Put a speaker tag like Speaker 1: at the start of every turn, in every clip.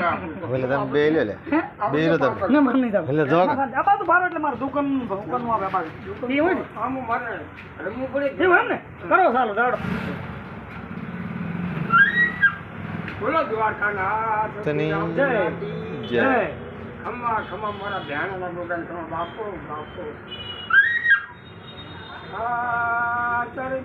Speaker 1: એટલે તમે બે લ્યો લે બે લો તમે
Speaker 2: ના મને નહીં
Speaker 1: એટલે જો કે.
Speaker 2: આ બાજુ બાર એટલે મારે દુકાન દુકાનનું આવે બાજુ એ હોય ને
Speaker 3: આમ મારે રમવું પડે
Speaker 2: એવું એમ ને કરો ચાલો દાડો
Speaker 3: બોલો દ્વારકાના
Speaker 1: તની
Speaker 2: જય.
Speaker 1: જય
Speaker 3: ખમ્મા ખમ્મા મારા ધ્યાનના દુકાન ખમ્મા બાપો બાપો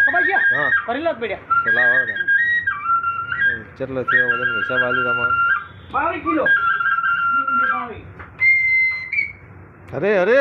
Speaker 2: ખબર છે?
Speaker 1: હા.
Speaker 2: કરી લો પડ્યા.
Speaker 1: તો લાવો કેટલો થયો વજન? હિસાબ આલુ તમારે
Speaker 2: બાવીસ કિલો.
Speaker 1: અરે અરે.